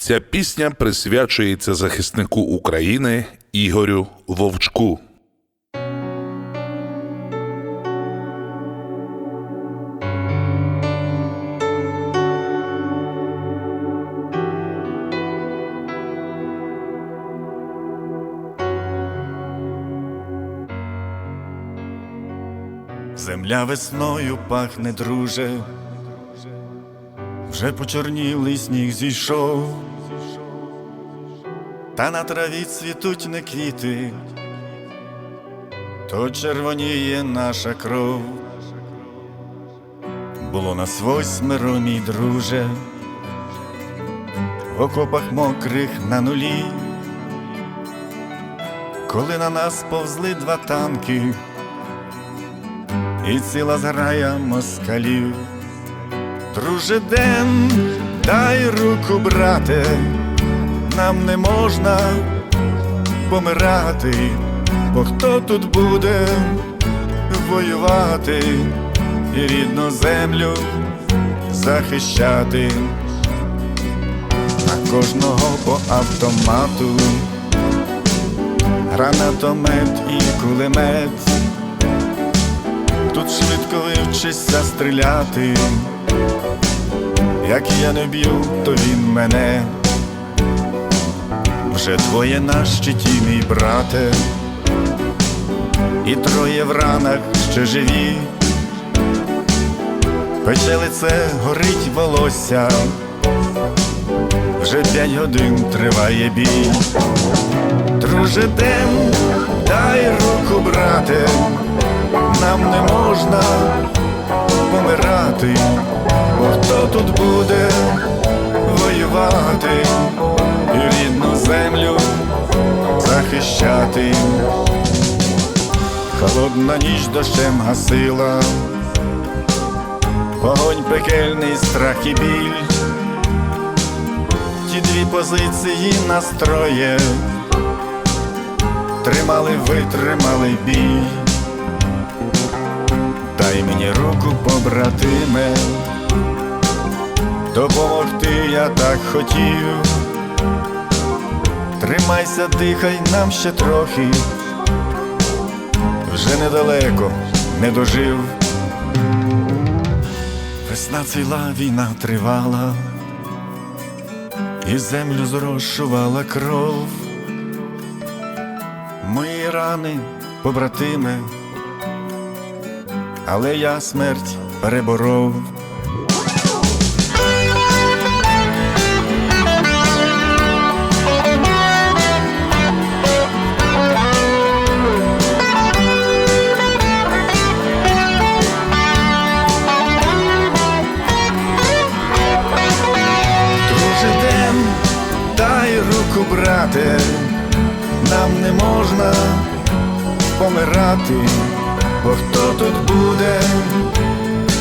Ця пісня присвячується захиснику України Ігорю Вовчку. Земля весною пахне, друже, вже почорнілий сніг зійшов, та на траві цвітуть не квіти, то червоніє наша кров. Було нас восьмеро, мій друже, в окопах мокрих на нулі, коли на нас повзли два танки і ціла зграя москалів. Друже Ден, дай руку, брате, нам не можна помирати, бо хто тут буде воювати і рідну землю захищати, а кожного по автомату, гранатомет і кулемет. Тут швидко вивчишся стріляти, як я не б'ю, то він мене. Вже двоє на щиті, мій брате, і троє в ранах ще живі. Пече лице, горить волосся, вже п'ять годин триває бій. Друже, Ден, дай руку, брате нам не можна помирати, тут буде воювати і рідну землю захищати. Холодна ніч дощем гасила, вогонь пекельний страх і біль, ті дві позиції настроє, тримали, витримали бій. Дай мені руку, побратиме, допомогти я так хотів. Тримайся, дихай нам ще трохи, вже недалеко не дожив. Весна ціла війна тривала, і землю зрошувала кров. Мої рани, побратиме але я смерть переборов. Руку, нам не можна помирати бо хто тут буде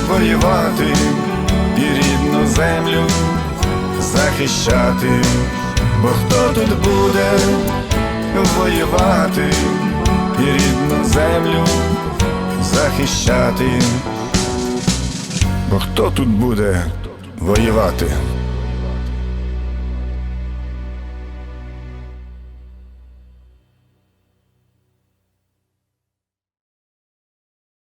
воювати і рідну землю захищати, бо хто тут буде воювати і рідну землю захищати, бо хто тут буде воювати?